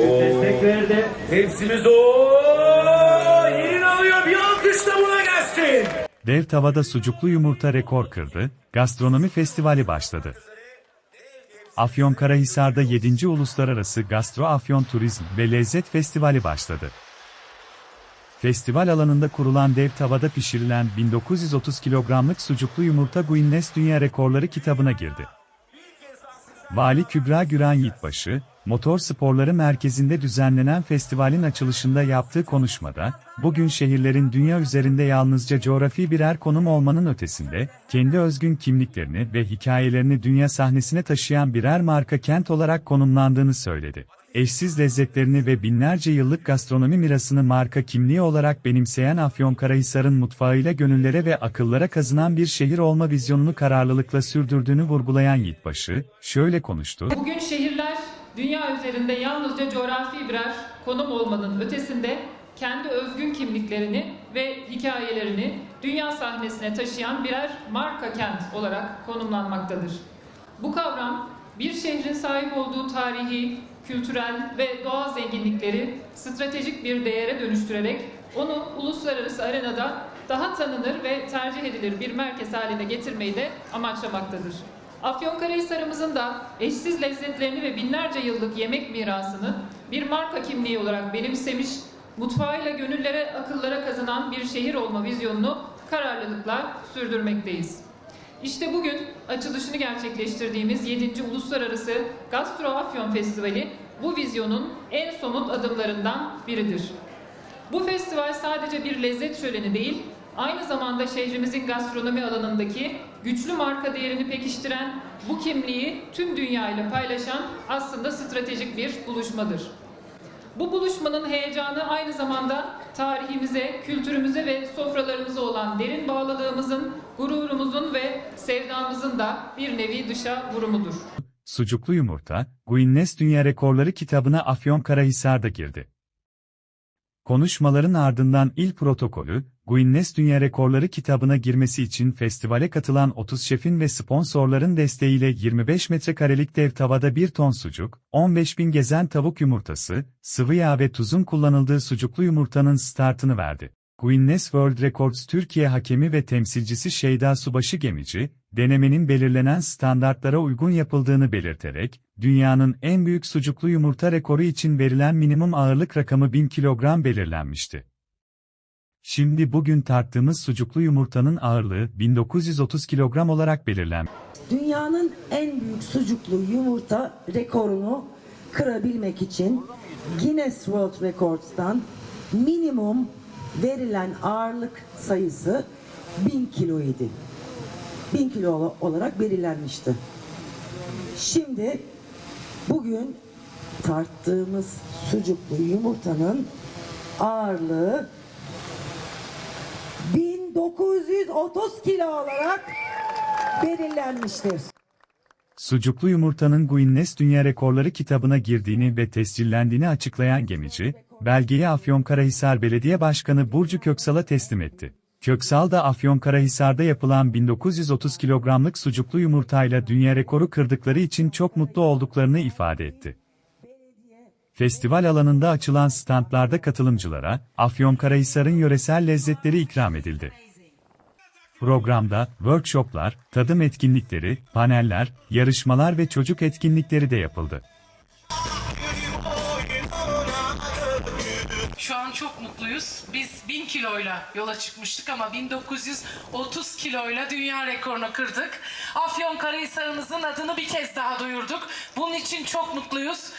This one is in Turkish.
Destek verdi. Tepsimiz o yerini alıyor. Bir alkış da buna gelsin. Dev tavada sucuklu yumurta rekor kırdı, gastronomi festivali başladı. Afyonkarahisar'da 7. Uluslararası Gastro Afyon Turizm ve Lezzet Festivali başladı. Festival alanında kurulan dev tavada pişirilen 1930 kilogramlık sucuklu yumurta Guinness Dünya Rekorları kitabına girdi. Vali Kübra Güran Yiğitbaşı, Motor Sporları Merkezi'nde düzenlenen festivalin açılışında yaptığı konuşmada, bugün şehirlerin dünya üzerinde yalnızca coğrafi birer konum olmanın ötesinde, kendi özgün kimliklerini ve hikayelerini dünya sahnesine taşıyan birer marka kent olarak konumlandığını söyledi. Eşsiz lezzetlerini ve binlerce yıllık gastronomi mirasını marka kimliği olarak benimseyen Afyonkarahisar'ın mutfağıyla gönüllere ve akıllara kazınan bir şehir olma vizyonunu kararlılıkla sürdürdüğünü vurgulayan Yiğitbaşı, şöyle konuştu. Bugün şehirler dünya üzerinde yalnızca coğrafi birer konum olmanın ötesinde kendi özgün kimliklerini ve hikayelerini dünya sahnesine taşıyan birer marka kent olarak konumlanmaktadır. Bu kavram bir şehrin sahip olduğu tarihi, kültürel ve doğal zenginlikleri stratejik bir değere dönüştürerek onu uluslararası arenada daha tanınır ve tercih edilir bir merkez haline getirmeyi de amaçlamaktadır. Afyonkarahisar'ımızın da eşsiz lezzetlerini ve binlerce yıllık yemek mirasını bir marka kimliği olarak benimsemiş, mutfağıyla gönüllere, akıllara kazanan bir şehir olma vizyonunu kararlılıkla sürdürmekteyiz. İşte bugün açılışını gerçekleştirdiğimiz 7. Uluslararası Gastro Afyon Festivali bu vizyonun en somut adımlarından biridir. Bu festival sadece bir lezzet şöleni değil, aynı zamanda şehrimizin gastronomi alanındaki güçlü marka değerini pekiştiren, bu kimliği tüm dünya ile paylaşan aslında stratejik bir buluşmadır. Bu buluşmanın heyecanı aynı zamanda tarihimize, kültürümüze ve sofralarımıza olan derin bağlılığımızın, gururumuzun ve sevdamızın da bir nevi dışa vurumudur. Sucuklu yumurta, Guinness Dünya Rekorları kitabına Afyonkarahisar'da girdi. Konuşmaların ardından il protokolü, Guinness Dünya Rekorları kitabına girmesi için festivale katılan 30 şefin ve sponsorların desteğiyle 25 metrekarelik dev tavada 1 ton sucuk, 15 bin gezen tavuk yumurtası, sıvı yağ ve tuzun kullanıldığı sucuklu yumurtanın startını verdi. Guinness World Records Türkiye hakemi ve temsilcisi Şeyda Subaşı Gemici, denemenin belirlenen standartlara uygun yapıldığını belirterek, dünyanın en büyük sucuklu yumurta rekoru için verilen minimum ağırlık rakamı 1000 kilogram belirlenmişti. Şimdi bugün tarttığımız sucuklu yumurtanın ağırlığı 1930 kilogram olarak belirlenmiş. Dünyanın en büyük sucuklu yumurta rekorunu kırabilmek için Guinness World Records'tan minimum verilen ağırlık sayısı 1000 kilo idi. 1000 kilo olarak belirlenmişti. Şimdi bugün tarttığımız sucuklu yumurtanın ağırlığı 1930 kilo olarak belirlenmiştir. Sucuklu yumurtanın Guinness Dünya Rekorları kitabına girdiğini ve tescillendiğini açıklayan gemici, belgeyi Afyonkarahisar Belediye Başkanı Burcu Köksal'a teslim etti. Köksal da Afyonkarahisar'da yapılan 1930 kilogramlık sucuklu yumurtayla dünya rekoru kırdıkları için çok mutlu olduklarını ifade etti. Festival alanında açılan standlarda katılımcılara, Afyonkarahisar'ın yöresel lezzetleri ikram edildi. Programda workshoplar, tadım etkinlikleri, paneller, yarışmalar ve çocuk etkinlikleri de yapıldı. Şu an çok mutluyuz. Biz 1000 kiloyla yola çıkmıştık ama 1930 kiloyla dünya rekorunu kırdık. Afyonkarahisar'ımızın adını bir kez daha duyurduk. Bunun için çok mutluyuz.